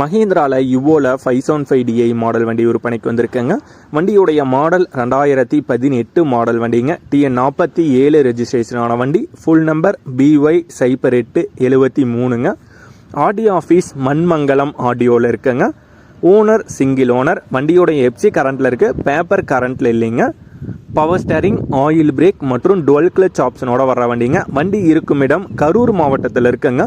மஹேந்திராவில் யுவோவில் five seven five DI model வண்டி விற்பனைக்கு வந்திருக்குங்க. வண்டியுடைய மாடல் ரெண்டாயிரத்தி பதினெட்டு மாடல் வண்டிங்க. டிஎன் நாற்பத்தி ஏழு ரெஜிஸ்ட்ரேஷனான வண்டி. ஃபுல் நம்பர் பிஒய் சைபர் எட்டு எழுபத்தி மூணுங்க. ஆடியோ ஆஃபீஸ் மண்மங்கலம் ஆடியோவில் இருக்குங்க. ஓனர் சிங்கிள் ஓனர் வண்டியோடைய எப்சி கரண்ட்டில் இருக்குது பேப்பர் கரண்ட்டில் இல்லைங்க. பவர் ஸ்டேரிங் ஆயில் பிரேக் மற்றும் டுவெல் கிளச் ஆப்ஷனோட வர வண்டிங்க. வண்டி இருக்கும் இடம் கரூர் மாவட்டத்தில் இருக்குங்க.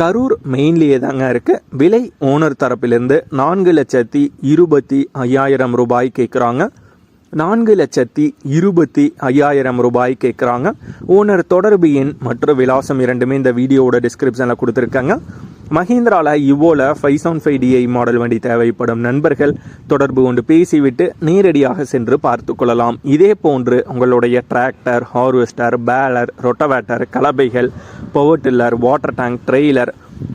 கரூர் மெயின்லேயே தாங்க இருக்குது விலை ஓனர் தரப்பிலிருந்து நான்கு லட்சத்தி இருபத்தி ஐயாயிரம் ரூபாய் கேட்குறாங்க நான்கு லட்சத்தி இருபத்தி ஐயாயிரம் ரூபாய் கேட்குறாங்க ஓனர் தொடர்பு எண் மற்றும் விலாசம் இரண்டுமே இந்த வீடியோவோட டிஸ்கிரிப்ஷனில் கொடுத்துருக்காங்க. மஹிந்திராவில் இவ்வோல five seven five DI model வண்டி தேவைப்படும் நண்பர்கள் தொடர்பு கொண்டு பேசிவிட்டு நேரடியாக சென்று பார்த்து கொள்ளலாம். இதே போன்று உங்களுடைய tractor harvester baler rotavator கலபைகள் power tiller water tank trailer